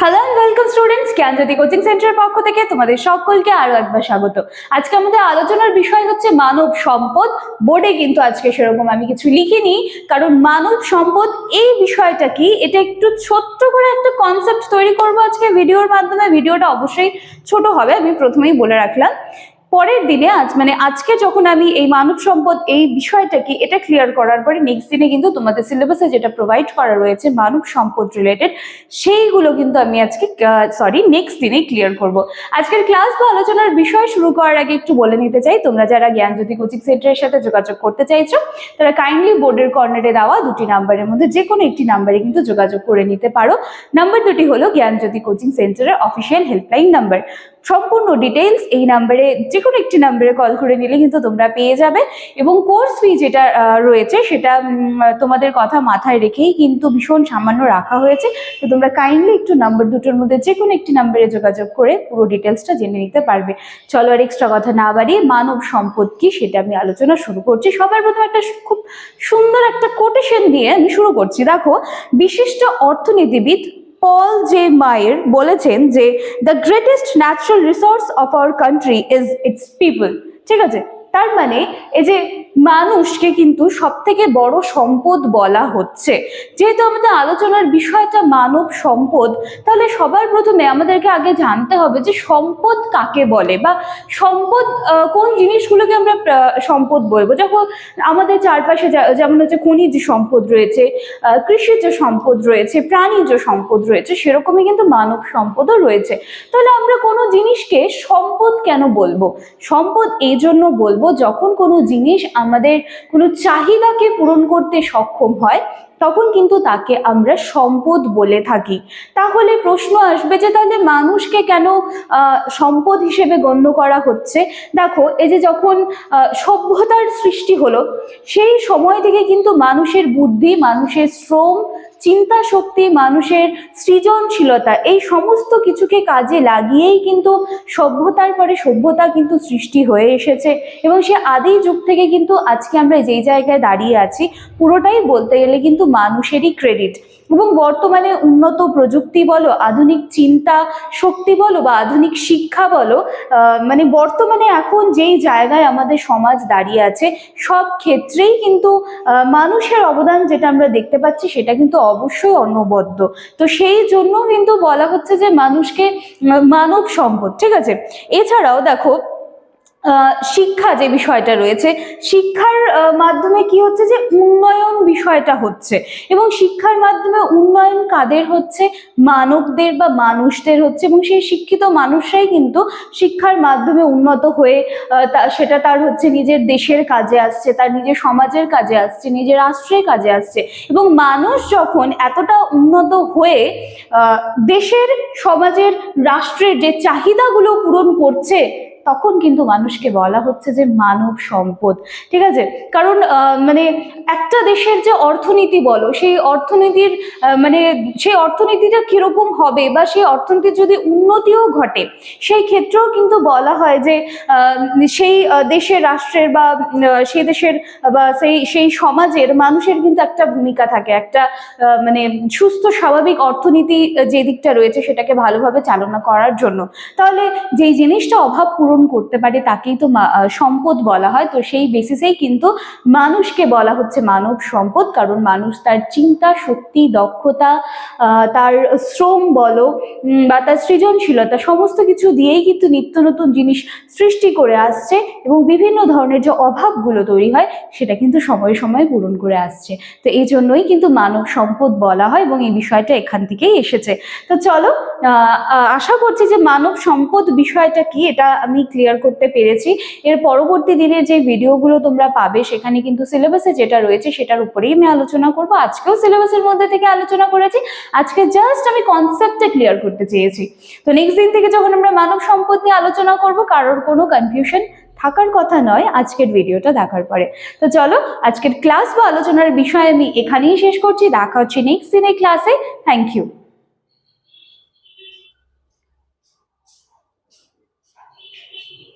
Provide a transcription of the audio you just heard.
Hello and welcome students Gyanjyoti coaching সেন্টারের পক্ষ থেকে তোমাদের সকলকে আরও একবার স্বাগত। আজকে আমাদের আলোচনার বিষয় হচ্ছে মানব সম্পদ। বোর্ডে কিন্তু আজকে সেরকম আমি কিছু লিখিনি, কারণ মানব সম্পদ এই বিষয়টা কি, এটা একটু ছোট্ট করে একটা কনসেপ্ট তৈরি করব আজকে ভিডিওর মাধ্যমে। ভিডিওটা অবশ্যই ছোট হবে, আমি প্রথমেই বলে রাখলাম। পরের দিনে আজ মানে আজকে যখন আমি এই মানব সম্পদ এই বিষয়টা কি এটা ক্লিয়ার করার পরে নেক্সট দিনে কিন্তু তোমাদের সিলেবাসে যেটা প্রোভাইড করা রয়েছে মানব সম্পদ রিলেটেড সেইগুলো কিন্তু আমি আজকে সরি নেক্সট দিনে ক্লিয়ার করব। আজকের ক্লাস বা আলোচনার বিষয় শুরু করার আগে একটু বলে নিতে চাই, তোমরা যারা জ্ঞানজ্যোতি কোচিং সেন্টারের সাথে যোগাযোগ করতে চাইছো, তারা কাইন্ডলি বোর্ডের কর্নারে দেওয়া দুটি নাম্বারের মধ্যে যে কোনো একটি নাম্বারে কিন্তু যোগাযোগ করে নিতে পারো। নাম্বার দুটি হলো জ্ঞানজ্যোতি কোচিং সেন্টারের অফিসিয়াল হেল্পলাইন নাম্বার সম্পূর্ণ ডিটেলস এই নাম্বারে যে কোনো একটি নাম্বারে কল করে নিলে কিন্তু তোমরা পেয়ে যাবে। এবং কোর্স ফি যেটা রয়েছে সেটা তোমাদের কথা মাথায় রেখেই কিন্তু ভীষণ সামান্য রাখা হয়েছে। তো তোমরা কাইন্ডলি একটু নাম্বার দুটোর মধ্যে যে কোনো একটি নাম্বারে যোগাযোগ করে পুরো ডিটেলসটা জেনে নিতে পারবে। চলো আর এক্সট্রা কথা না বাড়িয়ে মানব সম্পদ কি সেটা আমি আলোচনা শুরু করছি। সবার প্রথমে একটা খুব সুন্দর একটা কোটেশন দিয়ে আমি শুরু করছি। দেখো, বিশিষ্ট অর্থনীতিবিদ পল জে মায়ের বলেছেন যে the greatest natural resource of our country is its people ঠিক আছে? তার মানে এই যে মানুষকে কিন্তু সব থেকে বড় সম্পদ বলা হচ্ছে। যেহেতু আমাদের আলোচনার বিষয়টা মানব সম্পদ, তাহলে সবার প্রথমে আমাদেরকে আগে জানতে হবে যে সম্পদ কাকে বলে বা সম্পদ কোন জিনিসগুলোকে আমরা সম্পদ বলব? যখন আমাদের চারপাশে যেমন হচ্ছে খনিজ সম্পদ রয়েছে কৃষিজ সম্পদ রয়েছে, প্রাণীজ সম্পদ রয়েছে, সেরকমই কিন্তু মানব সম্পদও রয়েছে। তাহলে আমরা কোনো জিনিসকে সম্পদ কেন বলব? সম্পদ এই জন্য বলব যখন কোনো জিনিস আমাদের কোনো চাহিদাকে পূরণ করতে সক্ষম হয়, তখন কিন্তু তাকে আমরা সম্পদ বলে থাকি। তাহলে প্রশ্ন আসবে যে তাহলে মানুষকে কেন সম্পদ হিসেবে গণ্য করা হচ্ছে? দেখো, এই যে যখন সভ্যতার সৃষ্টি হলো, সেই সময় থেকে কিন্তু মানুষের বুদ্ধি, মানুষের শ্রম চিন্তা শক্তি মানুষের সৃজনশীলতা, এই সমস্ত কিছুকে কাজে লাগিয়েই কিন্তু সভ্যতার পরে সভ্যতা কিন্তু সৃষ্টি হয়ে এসেছে। এবং সে আদি যুগ থেকে কিন্তু আজকে আমরা যেই জায়গায় দাঁড়িয়ে আছি, পুরোটাই বলতে গেলে কিন্তু মানুষেরই ক্রেডিট এবং বর্তমানে উন্নত প্রযুক্তি বলো, আধুনিক চিন্তা শক্তি বলো বা আধুনিক শিক্ষা বলো মানে বর্তমানে এখন যেই জায়গায় আমাদের সমাজ দাঁড়িয়ে আছে, সব ক্ষেত্রেই কিন্তু মানুষের অবদান যেটা আমরা দেখতে পাচ্ছি সেটা কিন্তু অবশ্যই অনবদ্য। তো সেই জন্য কিন্তু বলা হচ্ছে যে মানুষকে, মানব সম্পদ, ঠিক আছে? এছাড়াও দেখো শিক্ষা যে বিষয়টা রয়েছে, শিক্ষার মাধ্যমে কি হচ্ছে যে উন্নয়ন বিষয়টা হচ্ছে এবং শিক্ষার মাধ্যমে উন্নয়ন কাদের হচ্ছে? মানবদের বা মানুষদের হচ্ছে এবং সেই শিক্ষিত মানুষরাই কিন্তু শিক্ষার মাধ্যমে উন্নত হয়ে সেটা তার হচ্ছে নিজের দেশের কাজে আসছে, তার নিজের সমাজের কাজে আসছে, নিজের রাষ্ট্রের কাজে আসছে এবং মানুষ যখন এতটা উন্নত হয়ে দেশের, সমাজের, রাষ্ট্রের যে চাহিদাগুলো পূরণ করছে তখন কিন্তু মানুষকে বলা হচ্ছে যে মানব সম্পদ, ঠিক আছে? কারণ মানে একটা দেশের যে অর্থনীতি বলো, সেই অর্থনীতির মানে সেই অর্থনীতিটা কীরকম হবে বা সেই অর্থনীতির যদি উন্নতিও ঘটে, সেই ক্ষেত্রেও কিন্তু বলা হয় যে সেই দেশের রাষ্ট্রের বা সেই দেশের বা সেই সেই সমাজের মানুষের কিন্তু একটা ভূমিকা থাকে, একটা মানে সুস্থ স্বাভাবিক অর্থনীতি যে দিকটা রয়েছে সেটাকে ভালোভাবে চালনা করার জন্য। তাহলে যেই জিনিসটা অভাব পূরণ করতে পারে তাকেই তো সম্পদ বলা হয়। তো সেই বেসিসেই কিন্তু মানুষকে বলা হচ্ছে মানব সম্পদ, কারণ মানুষ তার চিন্তা, শক্তি, দক্ষতা তার শ্রম বলো বা তার সৃজনশীলতা সমস্ত কিছু দিয়েই কিন্তু নিত্য নতুন জিনিস সৃষ্টি করে আসছে এবং বিভিন্ন ধরনের যে অভাবগুলো তৈরি হয় সেটা কিন্তু সময়ে সময়ে পূরণ করে আসছে। তো এই জন্যই কিন্তু মানব সম্পদ বলা হয় এবং এই বিষয়টা এখান থেকেই এসেছে। তো চলো আশা করছি যে মানব সম্পদ বিষয়টা কি, এটা আমি ক্লিয়ার করতে পেরেছি। এর পরবর্তী দিনে যে ভিডিওগুলো তোমরা পাবে, সেখানে কিন্তু সিলেবাসে যেটা রয়েছে, সেটার উপরেই আমি আলোচনা করব। আজকেও সিলেবাসের মধ্যে থেকে আলোচনা করেছি। আজকে জাস্ট আমি কনসেপ্টটা ক্লিয়ার করতে চেয়েছি। তো নেক্সট দিন থেকে যখন আমরা মানব সম্পদ নিয়ে আলোচনা করব, কারোর কোনো কনফিউশন থাকার কথা নয়, আজকের ভিডিওটা দেখার পরে। তো চলো, আজকের ক্লাস বা আলোচনার বিষয় আমি এখানেই শেষ করছি। দেখা হচ্ছে নেক্সট দিনের ক্লাসে থ্যাংক ইউ